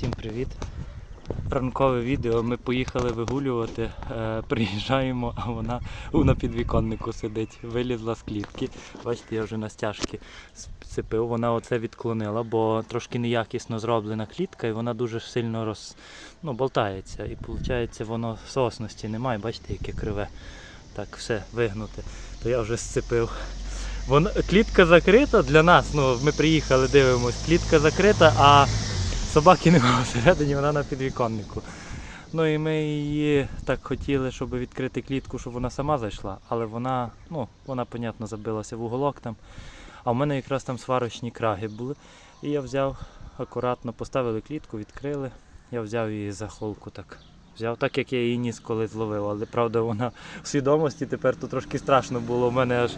Всім привіт! Ранкове відео. Ми поїхали вигулювати, е, приїжджаємо, а вона на підвіконнику сидить, вилізла з клітки. Бачите, я вже на стяжки сцепив. Вона оце відклонила, бо трошки неякісно зроблена клітка, і вона дуже сильно роз, ну, болтається. І виходить, воно сосності немає. Бачите, яке криве. Так, все вигнуте. То я вже сцепив. Вона, клітка закрита для нас. Ну, ми приїхали, дивимось, клітка закрита, а собаки немає всередині, вона на підвіконнику. Ну і ми її так хотіли, щоб відкрити клітку, щоб вона сама зайшла, але вона, ну, вона, понятно, забилася в уголок там. А в мене якраз там сварочні краги були. І я взяв акуратно, поставили клітку, відкрили. Я взяв її за холку так. Взяв так, як я її ніс коли зловив, але правда вона в свідомості тепер то трошки страшно було. У мене аж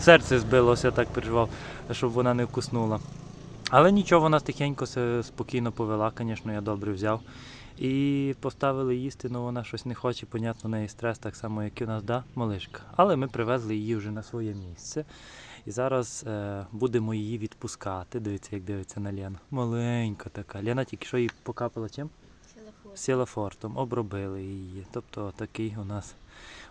серце збилося, так переживав, щоб вона не вкуснула. Але нічого, вона тихенько спокійно повела, звісно, я добре взяв. І поставили їсти, але вона щось не хоче, понятно, в неї стрес, так само, як і у нас, да, малишка. Але ми привезли її вже на своє місце. І зараз е, будемо її відпускати. Дивіться, як дивиться на Лену. Маленька така. Лена тільки що її покапала чим? Сілафортом, обробили її. Тобто такий у нас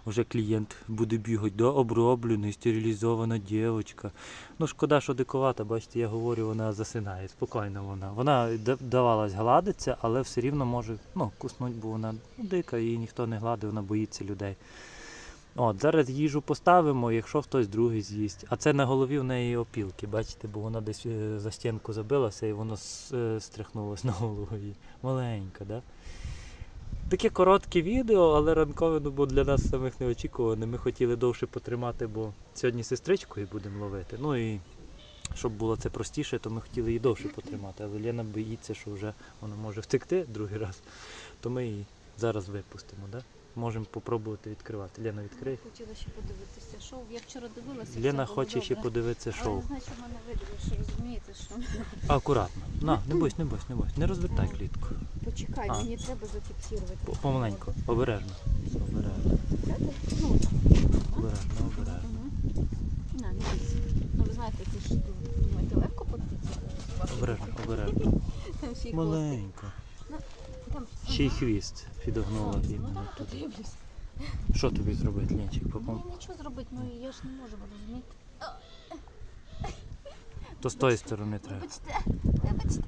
вже клієнт буде бігати, да, оброблений, стерилізована дівчинка. Ну шкода, що дикувата, бачите, я говорю, вона засинає, спокійно вона. Вона да- давалась гладиться, але все рівно може ну, куснути, бо вона ну, дика, її ніхто не гладить, вона боїться людей. От, зараз їжу поставимо, якщо хтось другий з'їсть. А це на голові в неї опілки, бачите, бо вона десь е, за стінку забилася і воно е, стряхнулося на голову. Маленька, да? Таке коротке відео, але ранкове, ну, бо для нас самих неочікуване. Ми хотіли довше потримати, бо сьогодні сестричкою будемо ловити. Ну і щоб було це простіше, то ми хотіли її довше потримати. Але Лена боїться, що вже вона може втекти другий раз, то ми її зараз випустимо. Да? Можемо попробувати відкривати. Лена, відкрий. Хотіла ще подивитися шоу. Я вчора дивилася. Лена хоче ще добре. подивитися Але шоу. не знаю, що в мене видно, розумієте, що Акуратно. На, не бойся, не бойся, не бойся. Не розвертай клітку. почекай, А. мені треба зафіксувати. По- Помаленьку, обережно. Обережно, Ну, обережно, обережно. На, не бійся. Ну, ви знаєте, ці ж думаєте, легко подивитися? Обережно, обережно. Ще. Маленько. Ще й хвіст підогнула Ну так, подивлюсь. Що тобі зробити? Попом? Мені нічого зробити, ну я ж не можу, ви розумієте? То з тої сторони треба. Вибачте, вибачте.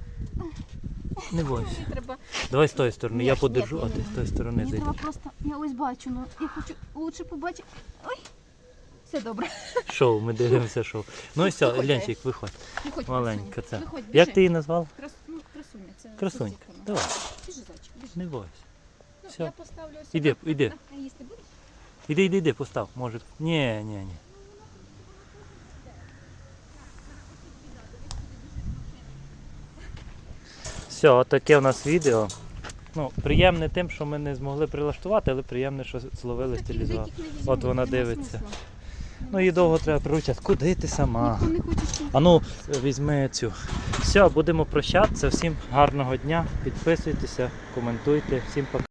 Не бойся. Мені треба, Давай з тої сторони, Ні, я ні, подержу, ні, а ні, ти ні. з тої сторони мені зайдеш. просто, я ось бачу, ну я хочу лучше побачити. Ой, все добре. Шоу, ми дивимося шоу. Ну і все, Виходь, Ленчик, виходь. Виходь, Маленька красуня. це. Виходь, Як біжи. ти її назвав? Крас... Ну, красуня, це Красунька. Давай, Бойся. Ну, Все. Я поставлю ось Іди, сюди. іди. А їсти будеш? Іди, іди, іди, постав. Може. Ні, ні, ні. Все, таке у нас відео. Ну, приємне тим, що ми не змогли прилаштувати, але приємне, що зловили, стилізували. От вона дивиться. Ну її довго треба приручати. Куди ти сама? Ніхто не хоче, щоб А ну, візьми цю. Все, будемо прощатися. Всім гарного дня. Підписуйтеся, коментуйте. Всім пока.